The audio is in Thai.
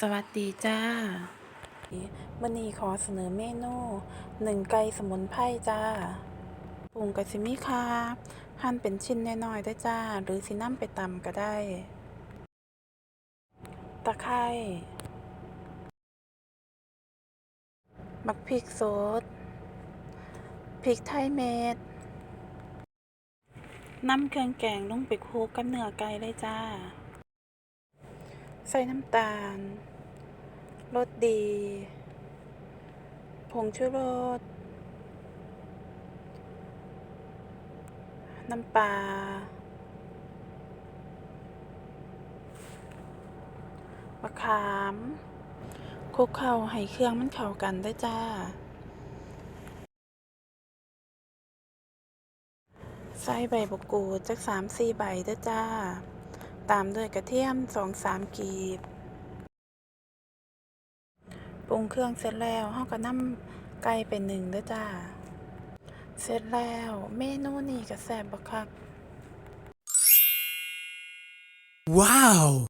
สวัสดีจ้าวันนี้ขอเสนอเมนูหนึ่งไก่สมุนไพรจ้าปรุงกับซิมิคาหั่นเป็นชิ้นน้อยๆได้จ้า หรือสิน้ำไปตำก็ได้ ตะไคร้บักพริกสดพริกไทยเม็ดน้ำเครื่องแกงลงไปคลุกกับเนื้อไก่เลยจ้า ใส่น้ำตาลรสดี ผงชูรส น้ำปลา มะขามคลุกเข้าให้เครื่องมันเข้ากันได้จ้า ใส่ใบบกูดจักสามสี่ใบเด้จ้า ตามด้วยกระเทียมสองสามกีบปรุงเครื่องเสร็จแล้วเฮาก็นำไก่ไปหนึ่งด้อจ้า เสร็จแล้วเมนูนี้ก็แซ่บบักคัก Wow!